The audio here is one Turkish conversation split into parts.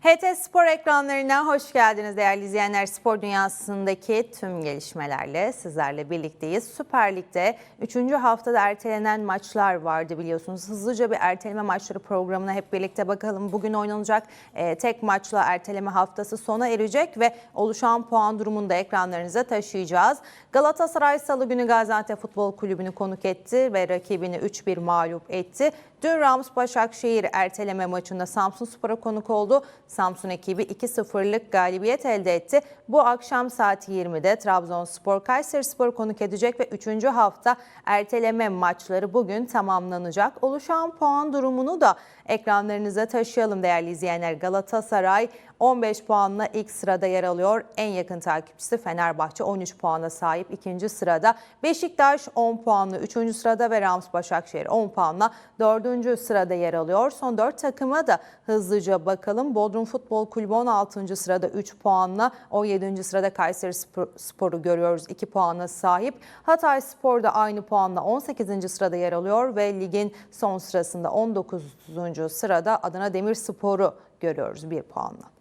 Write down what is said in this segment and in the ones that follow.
HT Spor ekranlarına hoş geldiniz değerli izleyenler. Spor dünyasındaki tüm gelişmelerle sizlerle birlikteyiz. Süper Lig'de 3. haftada ertelenen maçlar vardı biliyorsunuz. Hızlıca bir erteleme maçları programına hep birlikte bakalım. Bugün oynanacak e, tek maçla erteleme haftası sona erecek ve oluşan puan durumunu da ekranlarınıza taşıyacağız. Galatasaray Salı günü Gaziantep Futbol Kulübü'nü konuk etti ve rakibini 3-1 mağlup etti. Dün Rams Başakşehir erteleme maçında Samsun Spor'a konuk oldu. Samsun ekibi 2-0'lık galibiyet elde etti. Bu akşam saat 20'de Trabzonspor Kayseri Spor'u konuk edecek ve 3. hafta erteleme maçları bugün tamamlanacak. Oluşan puan durumunu da ekranlarınıza taşıyalım değerli izleyenler. Galatasaray 15 puanla ilk sırada yer alıyor. En yakın takipçisi Fenerbahçe 13 puana sahip ikinci sırada. Beşiktaş 10 puanla 3. sırada ve Rams Başakşehir 10 puanla 4. sırada yer alıyor. Son 4 takıma da hızlıca bakalım. Bodrum Futbol Kulübü 16. sırada 3 puanla 17. sırada Kayseri Spor- Spor'u görüyoruz 2 puana sahip. Hatay Spor da aynı puanla 18. sırada yer alıyor ve ligin son sırasında 19. sırada Adana Demirspor'u görüyoruz 1 puanla.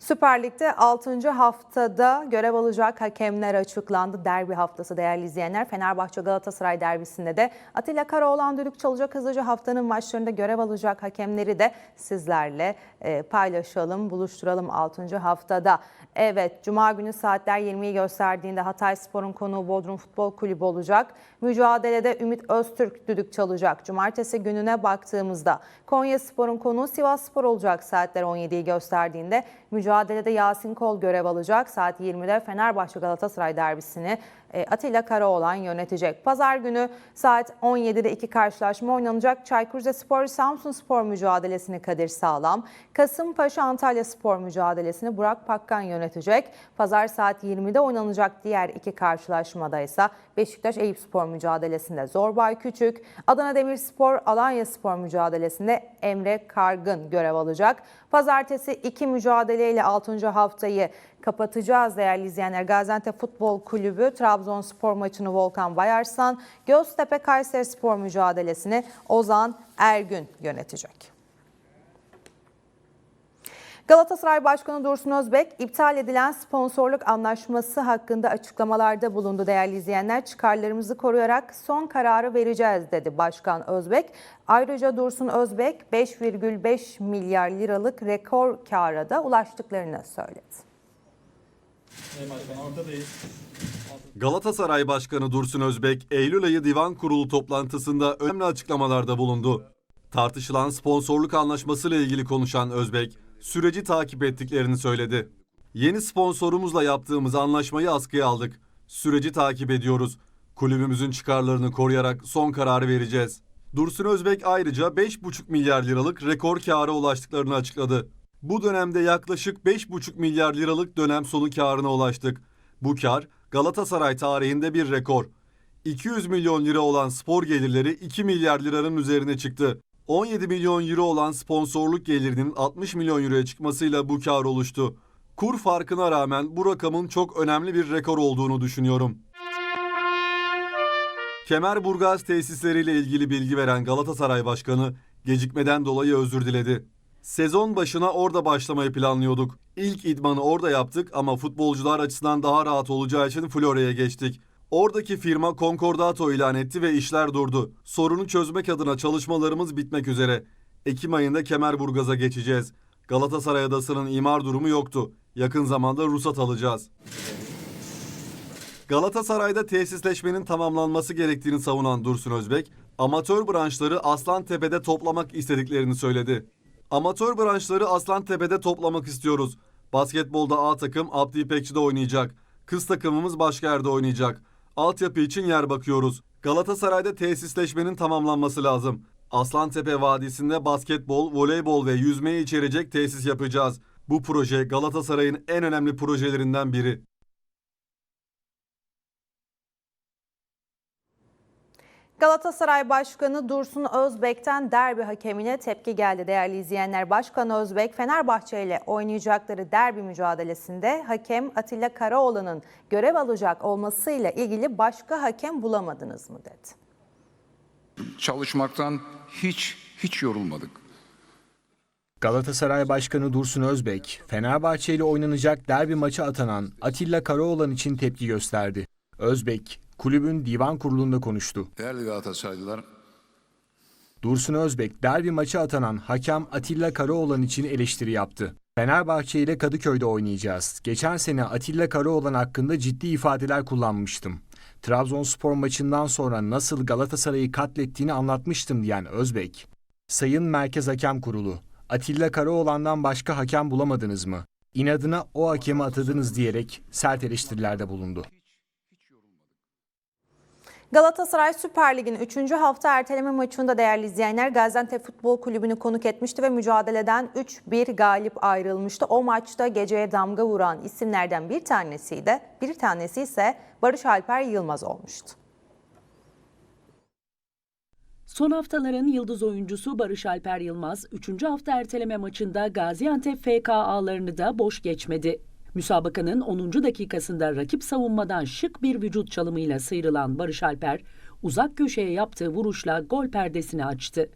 Süper Lig'de 6. haftada görev alacak hakemler açıklandı. Derbi haftası değerli izleyenler. Fenerbahçe Galatasaray derbisinde de Atilla Karaoğlan düdük çalacak. Hızlıca haftanın maçlarında görev alacak hakemleri de sizlerle e, paylaşalım, buluşturalım 6. haftada. Evet, Cuma günü saatler 20'yi gösterdiğinde Hatay Spor'un konuğu Bodrum Futbol Kulübü olacak. Mücadelede Ümit Öztürk düdük çalacak. Cumartesi gününe baktığımızda Konya Spor'un konuğu Sivas Spor olacak saatler 17'yi gösterdiğinde. Mücadelede Yasin Kol görev alacak. Saat 20'de Fenerbahçe Galatasaray derbisini Atilla Karaoğlan yönetecek. Pazar günü saat 17'de iki karşılaşma oynanacak. Çaykur Rizespor Samsun Spor mücadelesini Kadir Sağlam, Kasımpaşa Antalya Spor mücadelesini Burak Pakkan yönetecek. Pazar saat 20'de oynanacak diğer iki karşılaşmada ise Beşiktaş Eyüp Spor mücadelesinde Zorbay Küçük, Adana Demirspor Alanya Spor mücadelesinde Emre Kargın görev alacak. Pazartesi iki mücadeleyle 6. haftayı kapatacağız değerli izleyenler. Gaziantep Futbol Kulübü Trabzonspor maçını Volkan Bayarslan, Göztepe Kayseri Spor mücadelesini Ozan Ergün yönetecek. Galatasaray Başkanı Dursun Özbek iptal edilen sponsorluk anlaşması hakkında açıklamalarda bulundu değerli izleyenler. Çıkarlarımızı koruyarak son kararı vereceğiz dedi Başkan Özbek. Ayrıca Dursun Özbek 5,5 milyar liralık rekor kâra da ulaştıklarını söyledi. Galatasaray Başkanı Dursun Özbek, Eylül ayı divan kurulu toplantısında önemli açıklamalarda bulundu. Tartışılan sponsorluk anlaşması ile ilgili konuşan Özbek, süreci takip ettiklerini söyledi. Yeni sponsorumuzla yaptığımız anlaşmayı askıya aldık. Süreci takip ediyoruz. Kulübümüzün çıkarlarını koruyarak son kararı vereceğiz. Dursun Özbek ayrıca 5,5 milyar liralık rekor kâra ulaştıklarını açıkladı. Bu dönemde yaklaşık 5,5 milyar liralık dönem sonu kârına ulaştık. Bu kar Galatasaray tarihinde bir rekor. 200 milyon lira olan spor gelirleri 2 milyar liranın üzerine çıktı. 17 milyon euro olan sponsorluk gelirinin 60 milyon euroya çıkmasıyla bu kar oluştu. Kur farkına rağmen bu rakamın çok önemli bir rekor olduğunu düşünüyorum. Kemerburgaz tesisleriyle ilgili bilgi veren Galatasaray Başkanı gecikmeden dolayı özür diledi. Sezon başına orada başlamayı planlıyorduk. İlk idmanı orada yaptık ama futbolcular açısından daha rahat olacağı için Florya'ya geçtik. Oradaki firma konkordato ilan etti ve işler durdu. Sorunu çözmek adına çalışmalarımız bitmek üzere. Ekim ayında Kemerburgaz'a geçeceğiz. Galatasaray Adası'nın imar durumu yoktu. Yakın zamanda ruhsat alacağız. Galatasaray'da tesisleşmenin tamamlanması gerektiğini savunan Dursun Özbek, amatör branşları Aslantepe'de toplamak istediklerini söyledi. Amatör branşları Aslantepe'de toplamak istiyoruz. Basketbolda A takım Abdi İpekçi'de oynayacak. Kız takımımız başka yerde oynayacak. Altyapı için yer bakıyoruz. Galatasaray'da tesisleşmenin tamamlanması lazım. Aslantepe Vadisi'nde basketbol, voleybol ve yüzmeyi içerecek tesis yapacağız. Bu proje Galatasaray'ın en önemli projelerinden biri. Galatasaray Başkanı Dursun Özbek'ten derbi hakemine tepki geldi değerli izleyenler. Başkan Özbek Fenerbahçe ile oynayacakları derbi mücadelesinde hakem Atilla Karaoğlan'ın görev alacak olmasıyla ilgili başka hakem bulamadınız mı dedi. çalışmaktan hiç hiç yorulmadık. Galatasaray Başkanı Dursun Özbek, Fenerbahçe ile oynanacak derbi maçı atanan Atilla Karaoğlan için tepki gösterdi. Özbek, kulübün divan kurulunda konuştu. Değerli Galatasaraylılar, Dursun Özbek, derbi maçı atanan hakem Atilla Karaoğlan için eleştiri yaptı. Fenerbahçe ile Kadıköy'de oynayacağız. Geçen sene Atilla Karaoğlan hakkında ciddi ifadeler kullanmıştım. Trabzonspor maçından sonra nasıl Galatasaray'ı katlettiğini anlatmıştım diyen Özbek. Sayın Merkez Hakem Kurulu, Atilla Karaoğlan'dan başka hakem bulamadınız mı? İnadına o hakemi atadınız diyerek sert eleştirilerde bulundu. Galatasaray Süper Lig'in 3. hafta erteleme maçında değerli izleyenler Gaziantep Futbol Kulübü'nü konuk etmişti ve mücadeleden 3-1 galip ayrılmıştı. O maçta geceye damga vuran isimlerden bir tanesiydi. Bir tanesi ise Barış Alper Yılmaz olmuştu. Son haftaların yıldız oyuncusu Barış Alper Yılmaz, 3. hafta erteleme maçında Gaziantep FK ağlarını da boş geçmedi. Müsabakanın 10. dakikasında rakip savunmadan şık bir vücut çalımıyla sıyrılan Barış Alper, uzak köşeye yaptığı vuruşla gol perdesini açtı.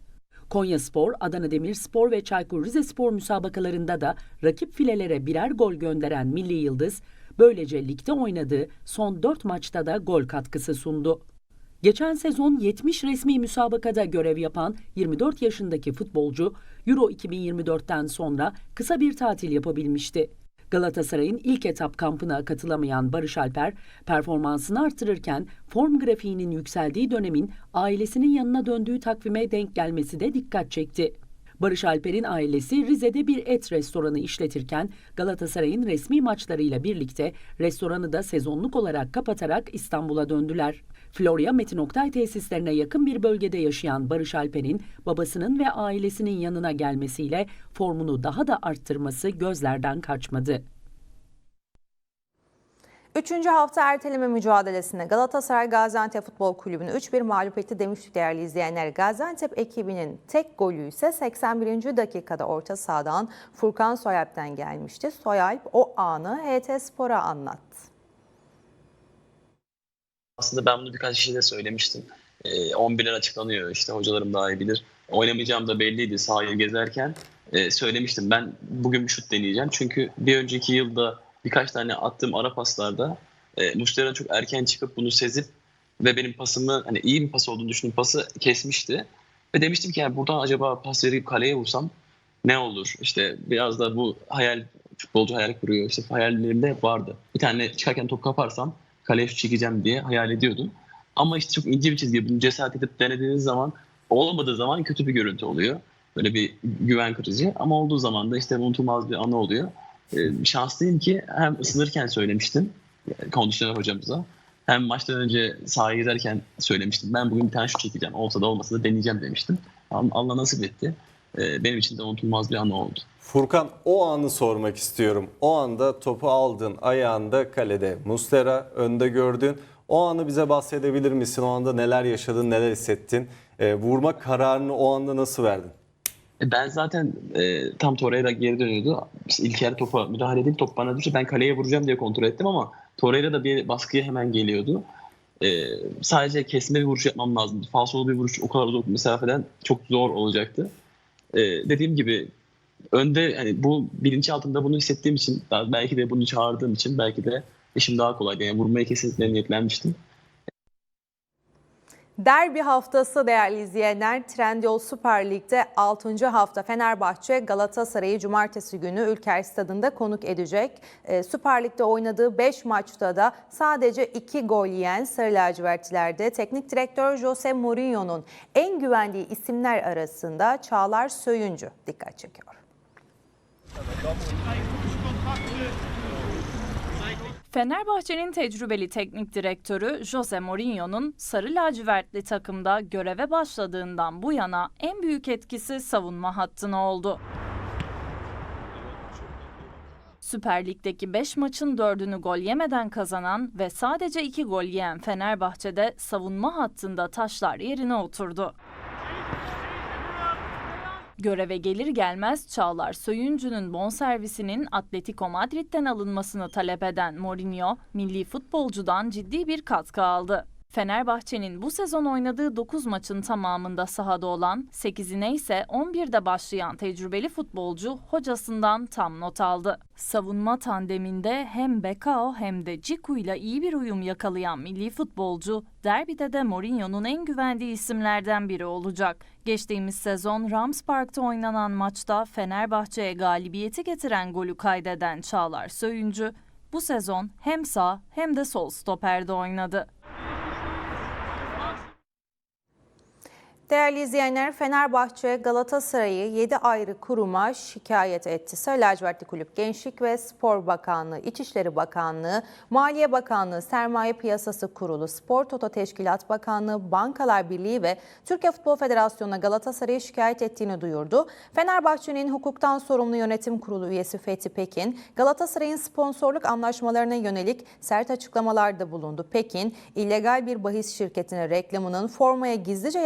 Konya Spor, Adana Demirspor ve Çaykur Rizespor müsabakalarında da rakip filelere birer gol gönderen Milli Yıldız, böylece ligde oynadığı son 4 maçta da gol katkısı sundu. Geçen sezon 70 resmi müsabakada görev yapan 24 yaşındaki futbolcu Euro 2024'ten sonra kısa bir tatil yapabilmişti. Galatasaray'ın ilk etap kampına katılamayan Barış Alper, performansını artırırken form grafiğinin yükseldiği dönemin ailesinin yanına döndüğü takvime denk gelmesi de dikkat çekti. Barış Alper'in ailesi Rize'de bir et restoranı işletirken Galatasaray'ın resmi maçlarıyla birlikte restoranı da sezonluk olarak kapatarak İstanbul'a döndüler. Florya Metin Oktay tesislerine yakın bir bölgede yaşayan Barış Alper'in babasının ve ailesinin yanına gelmesiyle formunu daha da arttırması gözlerden kaçmadı. Üçüncü hafta erteleme mücadelesinde Galatasaray Gaziantep Futbol Kulübü'nü 3-1 mağlup etti demiştik değerli izleyenler. Gaziantep ekibinin tek golü ise 81. dakikada orta sahadan Furkan Soyalp'ten gelmişti. Soyalp o anı HT Spor'a anlattı. Aslında ben bunu birkaç kişiye de söylemiştim. Ee, 11'ler açıklanıyor işte hocalarım daha iyi bilir. Oynamayacağım da belliydi sahayı gezerken. Ee, söylemiştim ben bugün bir şut deneyeceğim. Çünkü bir önceki yılda birkaç tane attığım ara paslarda e, Muslera çok erken çıkıp bunu sezip ve benim pasımı hani iyi bir pas olduğunu düşünüp pası kesmişti. Ve demiştim ki yani buradan acaba pas verip kaleye vursam ne olur? İşte biraz da bu hayal futbolcu hayal kuruyor. İşte hayallerimde vardı. Bir tane çıkarken top kaparsam kaleye şut çekeceğim diye hayal ediyordum. Ama işte çok ince bir çizgi. Bunu cesaret edip denediğiniz zaman olmadığı zaman kötü bir görüntü oluyor. Böyle bir güven kırıcı. Ama olduğu zaman da işte unutulmaz bir anı oluyor. Ee, şanslıyım ki hem ısınırken söylemiştim kondisyoner hocamıza. Hem maçtan önce sahaya giderken söylemiştim. Ben bugün bir tane şut çekeceğim. Olsa da olmasa da deneyeceğim demiştim. Allah nasip etti. Ee, benim için de unutulmaz bir anı oldu. Furkan o anı sormak istiyorum. O anda topu aldın ayağında kalede Muslera önde gördün. O anı bize bahsedebilir misin? O anda neler yaşadın, neler hissettin? Ee, vurma kararını o anda nasıl verdin? E, Ben zaten e, tam Torreira geri dönüyordu. İşte İlker topa müdahale edip top bana düştü. Ben kaleye vuracağım diye kontrol ettim ama Torreira da bir baskıya hemen geliyordu. E, sadece kesme bir vuruş yapmam lazımdı. Falsolu bir vuruş o kadar uzak mesafeden çok zor olacaktı. E, dediğim gibi önde hani bu bilinç altında bunu hissettiğim için belki de bunu çağırdığım için belki de işim daha kolaydı. Yani vurmaya kesinlikle niyetlenmiştim. Derbi haftası değerli izleyenler Trendyol Süper Lig'de 6. hafta Fenerbahçe Galatasaray'ı cumartesi günü Ülker Stadı'nda konuk edecek. Ee, Süper Lig'de oynadığı 5 maçta da sadece 2 gol yiyen Sarı Lacivertlilerde teknik direktör Jose Mourinho'nun en güvendiği isimler arasında Çağlar Söyüncü dikkat çekiyor. Fenerbahçe'nin tecrübeli teknik direktörü Jose Mourinho'nun sarı lacivertli takımda göreve başladığından bu yana en büyük etkisi savunma hattına oldu. Süper Lig'deki 5 maçın 4'ünü gol yemeden kazanan ve sadece 2 gol yiyen Fenerbahçe'de savunma hattında taşlar yerine oturdu. Göreve gelir gelmez Çağlar Söyüncü'nün bonservisinin Atletico Madrid'den alınmasını talep eden Mourinho, milli futbolcudan ciddi bir katkı aldı. Fenerbahçe'nin bu sezon oynadığı 9 maçın tamamında sahada olan, 8'ine ise 11'de başlayan tecrübeli futbolcu hocasından tam not aldı. Savunma tandeminde hem Bekao hem de Ciku ile iyi bir uyum yakalayan milli futbolcu, derbide de Mourinho'nun en güvendiği isimlerden biri olacak. Geçtiğimiz sezon Rams Park'ta oynanan maçta Fenerbahçe'ye galibiyeti getiren golü kaydeden Çağlar Söyüncü, bu sezon hem sağ hem de sol stoperde oynadı. Değerli izleyenler Fenerbahçe Galatasaray'ı 7 ayrı kuruma şikayet etti. Sarı lacivertli kulüp Gençlik ve Spor Bakanlığı, İçişleri Bakanlığı, Maliye Bakanlığı, Sermaye Piyasası Kurulu, Spor Toto Teşkilat Bakanlığı, Bankalar Birliği ve Türkiye Futbol Federasyonu'na Galatasaray'ı şikayet ettiğini duyurdu. Fenerbahçe'nin hukuktan sorumlu yönetim kurulu üyesi Fethi Pekin, Galatasaray'ın sponsorluk anlaşmalarına yönelik sert açıklamalarda bulundu. Pekin, illegal bir bahis şirketine reklamının formaya gizlice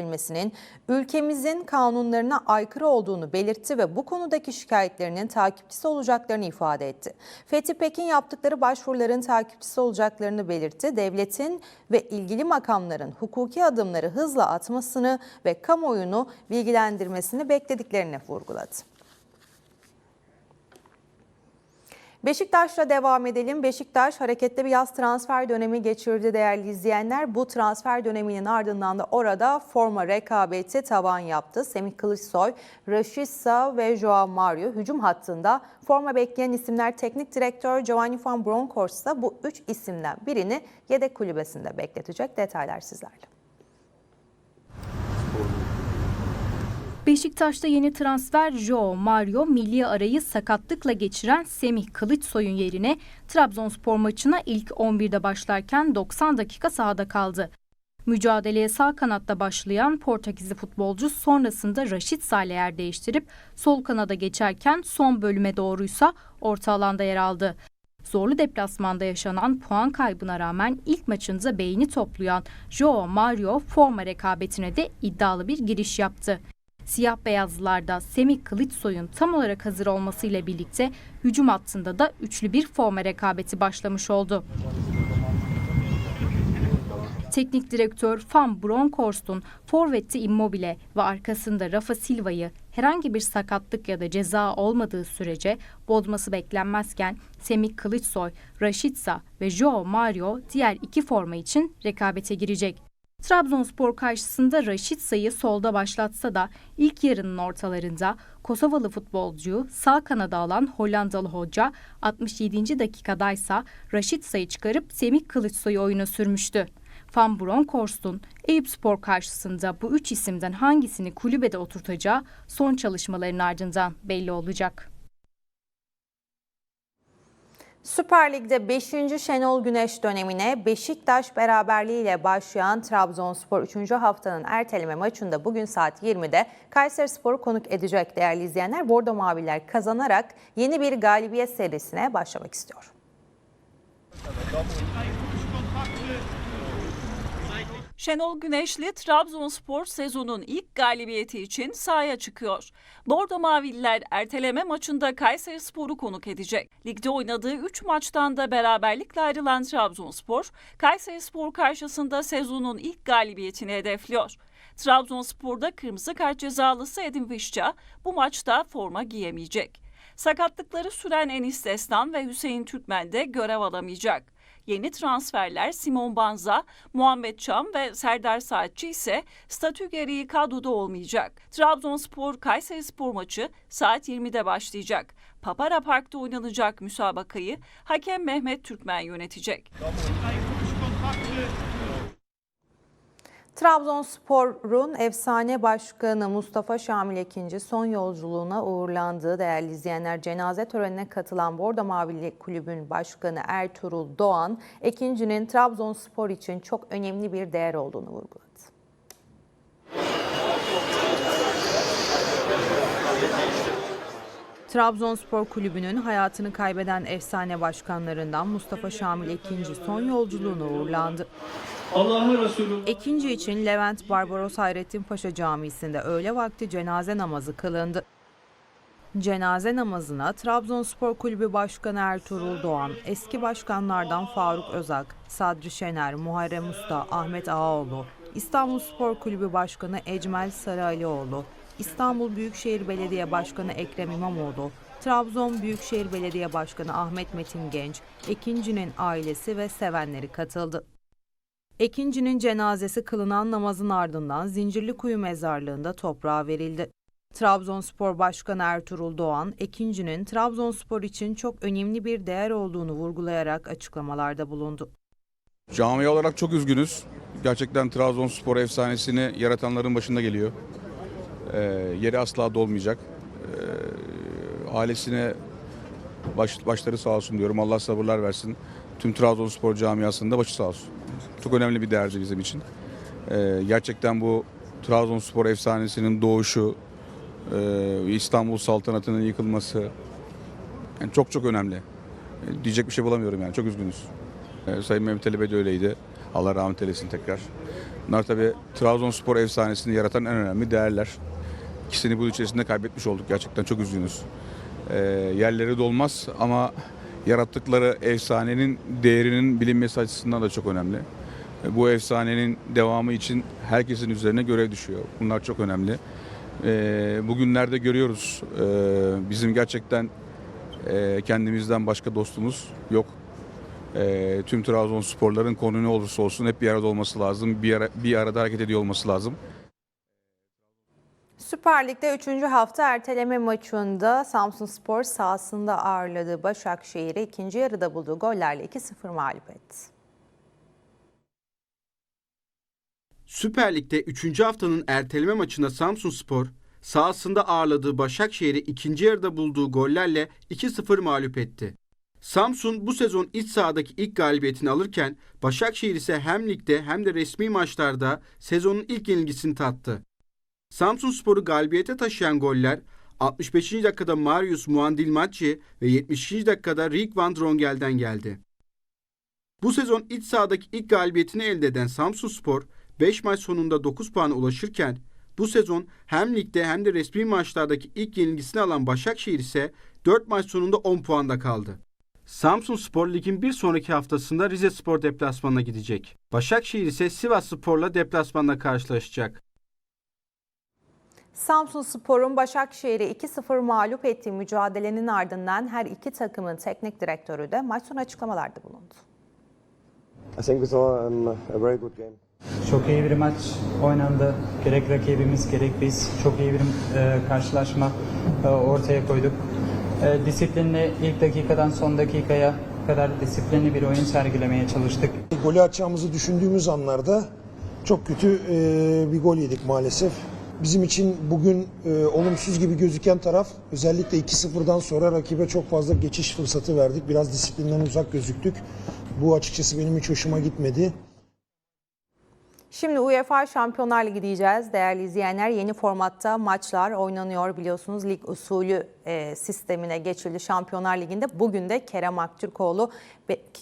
yerleştirilmesinin ülkemizin kanunlarına aykırı olduğunu belirtti ve bu konudaki şikayetlerinin takipçisi olacaklarını ifade etti. Fethi Pekin yaptıkları başvuruların takipçisi olacaklarını belirtti. Devletin ve ilgili makamların hukuki adımları hızla atmasını ve kamuoyunu bilgilendirmesini beklediklerini vurguladı. Beşiktaş'la devam edelim. Beşiktaş hareketli bir yaz transfer dönemi geçirdi değerli izleyenler. Bu transfer döneminin ardından da orada forma rekabeti tavan yaptı. Semih Kılıçsoy, Rashica ve Joao Mario hücum hattında forma bekleyen isimler teknik direktör Giovanni Van Bronckhorst da bu üç isimden birini yedek kulübesinde bekletecek. Detaylar sizlerle. Beşiktaş'ta yeni transfer Joao Mario milli arayı sakatlıkla geçiren Semih Kılıçsoy'un yerine Trabzonspor maçına ilk 11'de başlarken 90 dakika sahada kaldı. Mücadeleye sağ kanatta başlayan Portekizli futbolcu sonrasında Raşit Saleh yer değiştirip sol kanada geçerken son bölüme doğruysa orta alanda yer aldı. Zorlu deplasmanda yaşanan puan kaybına rağmen ilk maçında beyni toplayan Joao Mario forma rekabetine de iddialı bir giriş yaptı. Siyah beyazlılarda Semih Kılıçsoy'un tam olarak hazır olmasıyla birlikte hücum hattında da üçlü bir forma rekabeti başlamış oldu. Teknik direktör Van Bronckhorst'un forvette Immobile ve arkasında Rafa Silva'yı herhangi bir sakatlık ya da ceza olmadığı sürece bozması beklenmezken Semih Kılıçsoy, Rashica ve Joao Mario diğer iki forma için rekabete girecek. Trabzonspor karşısında Raşitsa'yı solda başlatsa da ilk yarının ortalarında Kosovalı futbolcuyu sağ kanada alan Hollandalı hoca 67. dakikadaysa Raşitsa'yı çıkarıp Semih Kılıçsoy'u oyuna sürmüştü. Van Bronckhorst'un Eyüpspor karşısında bu üç isimden hangisini kulübede oturtacağı son çalışmaların ardından belli olacak. Süper Lig'de 5. Şenol Güneş dönemine Beşiktaş beraberliğiyle başlayan Trabzonspor 3. haftanın erteleme maçında bugün saat 20'de Kayserispor'u konuk edecek değerli izleyenler. Bordo Maviler kazanarak yeni bir galibiyet serisine başlamak istiyor. Şenol Güneşli Trabzonspor sezonun ilk galibiyeti için sahaya çıkıyor. Bordo Mavililer erteleme maçında Kayserispor'u konuk edecek. Ligde oynadığı 3 maçtan da beraberlikle ayrılan Trabzonspor, Kayserispor karşısında sezonun ilk galibiyetini hedefliyor. Trabzonspor'da kırmızı kart cezalısı Edin Vişça bu maçta forma giyemeyecek. Sakatlıkları süren Enis Destan ve Hüseyin Türkmen de görev alamayacak. Yeni transferler Simon Banza, Muhammed Çam ve Serdar Saatçi ise statü gereği kadroda olmayacak. Trabzonspor Kayserispor maçı saat 20'de başlayacak. Papara Park'ta oynanacak müsabakayı hakem Mehmet Türkmen yönetecek. Trabzonspor'un efsane başkanı Mustafa Şamil Ekinci son yolculuğuna uğurlandığı değerli izleyenler cenaze törenine katılan Bordo Mavili Kulübün Başkanı Ertuğrul Doğan, Ekinci'nin Trabzonspor için çok önemli bir değer olduğunu vurguladı. Trabzonspor Kulübü'nün hayatını kaybeden efsane başkanlarından Mustafa Şamil Ekinci son yolculuğuna uğurlandı. Allah'ın Resulü Ekinci için Levent Barbaros Hayrettin Paşa Camisi'nde öğle vakti cenaze namazı kılındı. Cenaze namazına Trabzonspor Kulübü Başkanı Ertuğrul Doğan, eski başkanlardan Faruk Özak, Sadri Şener, Muharrem Usta, Ahmet Ağaoğlu, İstanbul Spor Kulübü Başkanı Ecmel Sarıalioğlu, İstanbul Büyükşehir Belediye Başkanı Ekrem İmamoğlu, Trabzon Büyükşehir Belediye Başkanı Ahmet Metin Genç, Ekinci'nin ailesi ve sevenleri katıldı. Ekinci'nin cenazesi kılınan namazın ardından Zincirlikuyu mezarlığında toprağa verildi. Trabzonspor Başkanı Ertuğrul Doğan, Ekinci'nin Trabzonspor için çok önemli bir değer olduğunu vurgulayarak açıklamalarda bulundu. Cami olarak çok üzgünüz. Gerçekten Trabzonspor efsanesini yaratanların başında geliyor. Ee, yeri asla dolmayacak. Ee, ailesine baş, başları sağ olsun diyorum. Allah sabırlar versin. Tüm Trabzonspor camiasında başı sağ olsun. Çok önemli bir değerdi bizim için. Ee, gerçekten bu Trabzonspor efsanesinin doğuşu, e, İstanbul saltanatının yıkılması yani çok çok önemli. Ee, Diyecek bir şey bulamıyorum yani. Çok üzgünüz. Ee, Sayın Mehmet Ali Bey de öyleydi. Allah rahmet eylesin tekrar. Bunlar tabii Trabzonspor efsanesini yaratan en önemli değerler. İkisini bu içerisinde kaybetmiş olduk. Gerçekten çok üzgünüz. Ee, yerleri dolmaz ama yarattıkları efsanenin değerinin bilinmesi açısından da çok önemli. Ee, Bu efsanenin devamı için herkesin üzerine görev düşüyor. Bunlar çok önemli. Ee, bugünlerde görüyoruz ee, bizim gerçekten kendimizden başka dostumuz yok. Tüm Trabzonsporların konu ne olursa olsun hep bir arada olması lazım. Bir arada hareket ediyor olması lazım. Süper Lig'de 3. hafta erteleme maçında Samsunspor sahasında ağırladığı Başakşehir'i ikinci yarıda bulduğu gollerle 2-0 mağlup etti. Süper Lig'de 3. haftanın erteleme maçında Samsunspor sahasında ağırladığı Başakşehir'i ikinci yarıda bulduğu gollerle 2-0 mağlup etti. Samsun bu sezon iç sahadaki ilk galibiyetini alırken Başakşehir ise hem ligde hem de resmi maçlarda sezonun ilk yenilgisini tattı. Samsunspor'u galibiyete taşıyan goller 65. dakikada Marius Muandilmacci ve 70. dakikada Rick Van Drongel'den geldi. Bu sezon iç sahadaki ilk galibiyetini elde eden Samsunspor 5 maç sonunda 9 puana ulaşırken bu sezon hem ligde hem de resmi maçlardaki ilk yenilgisini alan Başakşehir ise 4 maç sonunda 10 puanda kaldı. Samsunspor ligin bir sonraki haftasında Rize Spor deplasmanına gidecek. Başakşehir ise Sivas Spor'la deplasmanda karşılaşacak. Samsunspor'un Başakşehir'i 2-0 mağlup ettiği mücadelenin ardından her iki takımın teknik direktörü de maç sonu açıklamalarda bulundu. I think we saw um, a very good game. Çok iyi bir maç oynandı. Gerek rakibimiz gerek biz çok iyi bir e, karşılaşma e, ortaya koyduk. E, disiplinli ilk dakikadan son dakikaya kadar disiplinli bir oyun sergilemeye çalıştık. Golü atacağımızı düşündüğümüz anlarda çok kötü e, bir gol yedik maalesef. Bizim için bugün e, olumsuz gibi gözüken taraf özellikle 2-0'dan sonra rakibe çok fazla geçiş fırsatı verdik. Biraz disiplinden uzak gözüktük. Bu açıkçası benim hiç hoşuma gitmedi. Şimdi UEFA Şampiyonlar Ligi diyeceğiz. Değerli izleyenler yeni formatta maçlar oynanıyor biliyorsunuz. Lig usulü e, sistemine geçildi Şampiyonlar Ligi'nde. Bugün de Kerem Aktürkoğlu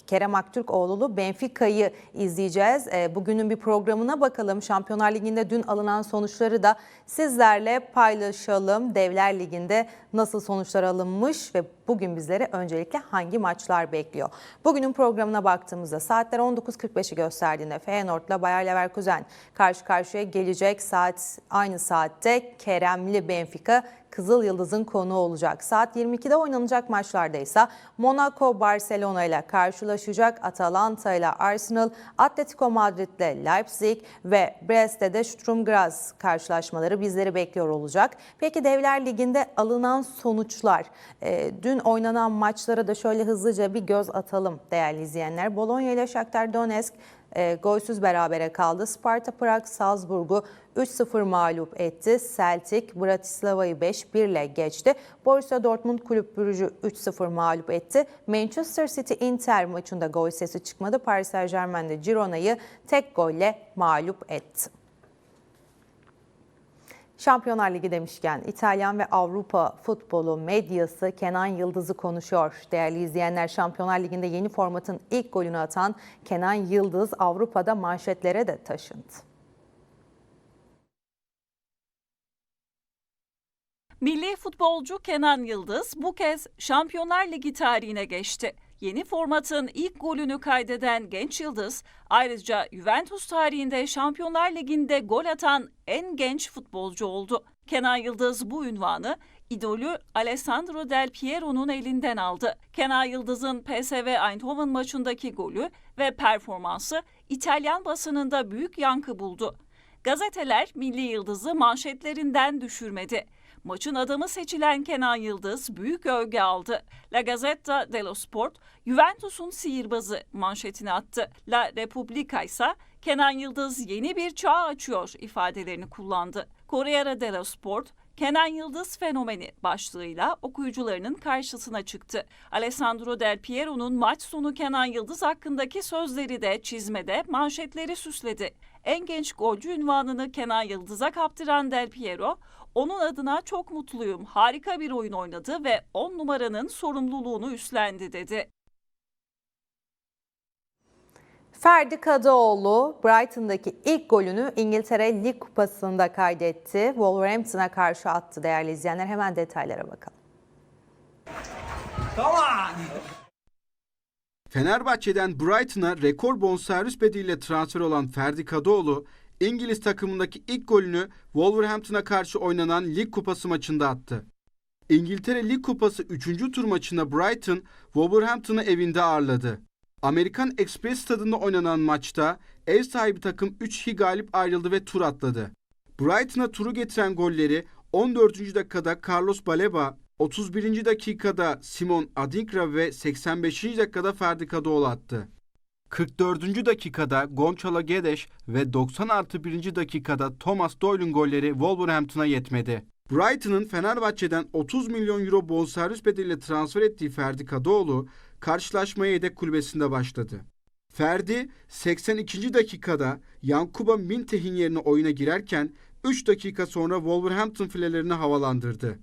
Kerem Aktürkoğlu'lu Benfica'yı izleyeceğiz. E, bugünün bir programına bakalım. Şampiyonlar Ligi'nde dün alınan sonuçları da sizlerle paylaşalım. Devler Ligi'nde nasıl sonuçlar alınmış ve bugün bizleri öncelikle hangi maçlar bekliyor? Bugünün programına baktığımızda saatler 19.45'i gösterdiğinde Feyenoord'la Bayer Leverkusen karşı karşıya gelecek. Saat aynı saatte Keremli Benfica Kızıl Yıldız'ın konu olacak. Saat 22'de oynanacak maçlarda ise Monaco Barcelona ile karşılaşacak. Atalanta ile Arsenal, Atletico Madrid ile Leipzig ve Brest'te de Sturm Graz karşılaşmaları bizleri bekliyor olacak. Peki Devler Ligi'nde alınan sonuçlar. Ee, dün oynanan maçlara da şöyle hızlıca bir göz atalım değerli izleyenler. Bologna ile Shakhtar Donetsk e, golsüz berabere kaldı. Sparta Prag Salzburg'u 3-0 mağlup etti. Celtic Bratislava'yı 5-1 ile geçti. Borussia Dortmund Kulüp Brugge'ü 3-0 mağlup etti. Manchester City Inter maçında gol sesi çıkmadı. Paris Saint-Germain de Girona'yı tek golle mağlup etti. Şampiyonlar Ligi demişken İtalyan ve Avrupa futbolu medyası Kenan Yıldız'ı konuşuyor. Değerli izleyenler Şampiyonlar Ligi'nde yeni formatın ilk golünü atan Kenan Yıldız Avrupa'da manşetlere de taşındı. Milli futbolcu Kenan Yıldız bu kez Şampiyonlar Ligi tarihine geçti. Yeni formatın ilk golünü kaydeden genç Yıldız, ayrıca Juventus tarihinde Şampiyonlar Ligi'nde gol atan en genç futbolcu oldu. Kenan Yıldız bu ünvanı idolü Alessandro Del Piero'nun elinden aldı. Kenan Yıldız'ın PSV Eindhoven maçındaki golü ve performansı İtalyan basınında büyük yankı buldu. Gazeteler Milli Yıldız'ı manşetlerinden düşürmedi. Maçın adamı seçilen Kenan Yıldız büyük övgü aldı. La Gazzetta dello Sport, Juventus'un sihirbazı manşetini attı. La Repubblica ise Kenan Yıldız yeni bir çağ açıyor ifadelerini kullandı. Corriere dello Sport, Kenan Yıldız fenomeni başlığıyla okuyucularının karşısına çıktı. Alessandro Del Piero'nun maç sonu Kenan Yıldız hakkındaki sözleri de çizmede manşetleri süsledi. En genç golcü ünvanını Kenan Yıldız'a kaptıran Del Piero, onun adına çok mutluyum, harika bir oyun oynadı ve 10 numaranın sorumluluğunu üstlendi dedi. Ferdi Kadıoğlu Brighton'daki ilk golünü İngiltere Lig Kupası'nda kaydetti. Wolverhampton'a karşı attı değerli izleyenler. Hemen detaylara bakalım. Fenerbahçe'den Brighton'a rekor bonservis bedeliyle transfer olan Ferdi Kadıoğlu, İngiliz takımındaki ilk golünü Wolverhampton'a karşı oynanan Lig Kupası maçında attı. İngiltere Lig Kupası 3. tur maçında Brighton, Wolverhampton'ı evinde ağırladı. Amerikan Express stadında oynanan maçta ev sahibi takım 3-2 galip ayrıldı ve tur atladı. Brighton'a turu getiren golleri 14. dakikada Carlos Baleba, 31. dakikada Simon Adinkra ve 85. dakikada Ferdi Kadıoğlu attı. 44. dakikada Gonçalo Guedes ve 90 artı 1. dakikada Thomas Doyle'un golleri Wolverhampton'a yetmedi. Brighton'ın Fenerbahçe'den 30 milyon euro bonservis bedeliyle transfer ettiği Ferdi Kadıoğlu karşılaşmaya yedek kulübesinde başladı. Ferdi 82. dakikada Yankuba Minteh'in yerine oyuna girerken 3 dakika sonra Wolverhampton filelerini havalandırdı.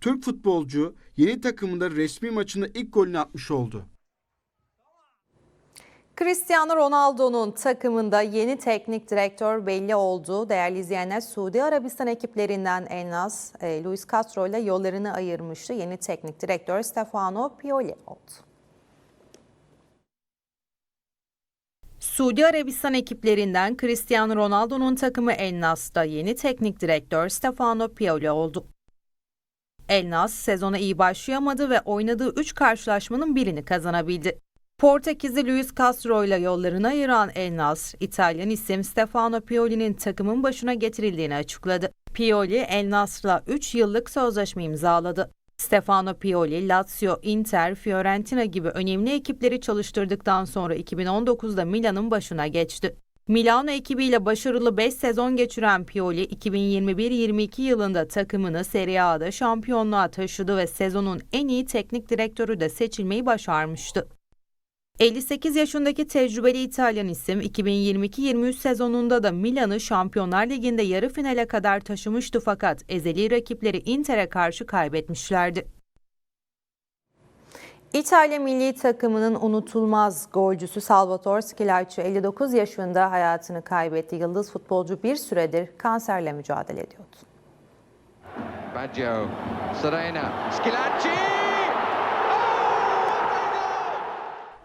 Türk futbolcu yeni takımında resmi maçında ilk golünü atmış oldu. Cristiano Ronaldo'nun takımında yeni teknik direktör belli oldu. Değerli izleyenler Suudi Arabistan ekiplerinden El Nas, e, Luis Castro ile yollarını ayırmıştı. Yeni teknik direktör Stefano Pioli oldu. Suudi Arabistan ekiplerinden Cristiano Ronaldo'nun takımı El Nas'ta yeni teknik direktör Stefano Pioli oldu. El Nas sezona iyi başlayamadı ve oynadığı 3 karşılaşmanın birini kazanabildi. Portekizli Luis Castro ile yollarını ayıran El Nasr, İtalyan isim Stefano Pioli'nin takımın başına getirildiğini açıkladı. Pioli, El Nasr'la 3 yıllık sözleşme imzaladı. Stefano Pioli, Lazio, Inter, Fiorentina gibi önemli ekipleri çalıştırdıktan sonra 2019'da Milan'ın başına geçti. Milano ekibiyle başarılı 5 sezon geçiren Pioli, 2021-22 yılında takımını Serie A'da şampiyonluğa taşıdı ve sezonun en iyi teknik direktörü de seçilmeyi başarmıştı. 58 yaşındaki tecrübeli İtalyan isim 2022-23 sezonunda da Milan'ı Şampiyonlar Ligi'nde yarı finale kadar taşımıştı fakat ezeli rakipleri Inter'e karşı kaybetmişlerdi. İtalya milli takımının unutulmaz golcüsü Salvatore Schillaci 59 yaşında hayatını kaybetti. Yıldız futbolcu bir süredir kanserle mücadele ediyordu. Baggio, Serena, Schillaci!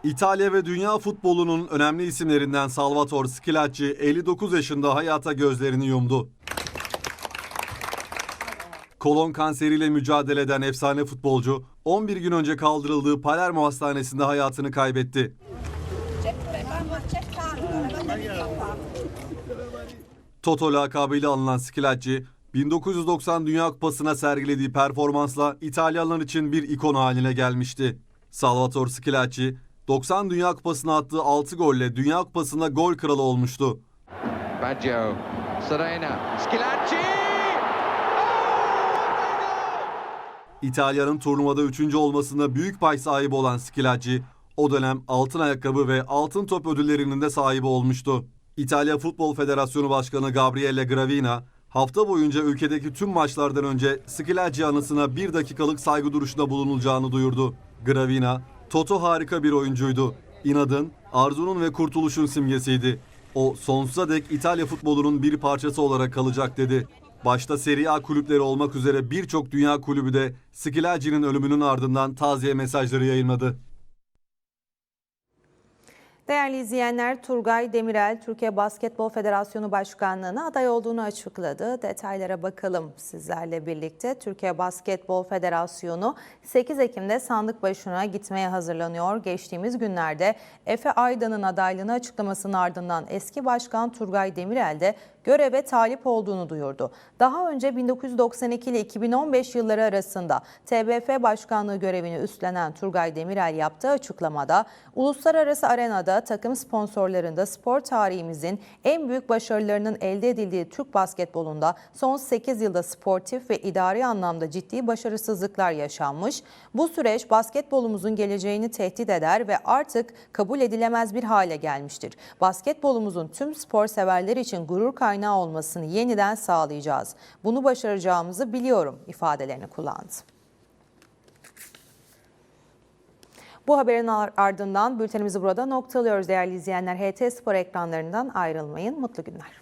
İtalya ve dünya futbolunun önemli isimlerinden Salvatore Schillaci 59 yaşında hayata gözlerini yumdu. Kolon kanseriyle mücadele eden efsane futbolcu 11 gün önce kaldırıldığı Palermo Hastanesi'nde hayatını kaybetti. Toto lakabıyla anılan Schillaci 1990 Dünya Kupası'na sergilediği performansla İtalyanlar için bir ikon haline gelmişti. Salvatore Schillaci 90 Dünya Kupası'na attığı 6 golle Dünya Kupası'nda gol kralı olmuştu. Baggio, Serena, Schillaci! İtalya'nın turnuvada 3. olmasında büyük pay sahibi olan Schillaci, o dönem altın ayakkabı ve altın top ödüllerinin de sahibi olmuştu. İtalya Futbol Federasyonu Başkanı Gabriele Gravina, hafta boyunca ülkedeki tüm maçlardan önce Schillaci anısına bir dakikalık saygı duruşunda bulunulacağını duyurdu. Gravina, Toto harika bir oyuncuydu. İnadın, arzunun ve kurtuluşun simgesiydi. O sonsuza dek İtalya futbolunun bir parçası olarak kalacak dedi. Başta Serie A kulüpleri olmak üzere birçok dünya kulübü de Skilacci'nin ölümünün ardından taziye mesajları yayınladı. Değerli izleyenler, Turgay Demirel, Türkiye Basketbol Federasyonu Başkanlığı'na aday olduğunu açıkladı. Detaylara bakalım sizlerle birlikte. Türkiye Basketbol Federasyonu 8 Ekim'de sandık başına gitmeye hazırlanıyor. Geçtiğimiz günlerde Efe Aydan'ın adaylığını açıklamasının ardından eski başkan Turgay Demirel de göreve talip olduğunu duyurdu. Daha önce 1992 ile 2015 yılları arasında TBF Başkanlığı görevini üstlenen Turgay Demirel yaptığı açıklamada uluslararası arenada takım sponsorlarında spor tarihimizin en büyük başarılarının elde edildiği Türk basketbolunda son 8 yılda sportif ve idari anlamda ciddi başarısızlıklar yaşanmış. Bu süreç basketbolumuzun geleceğini tehdit eder ve artık kabul edilemez bir hale gelmiştir. Basketbolumuzun tüm spor severler için gurur kaynağı olmasını yeniden sağlayacağız. Bunu başaracağımızı biliyorum ifadelerini kullandı. Bu haberin ardından bültenimizi burada noktalıyoruz değerli izleyenler. HT Spor ekranlarından ayrılmayın. Mutlu günler.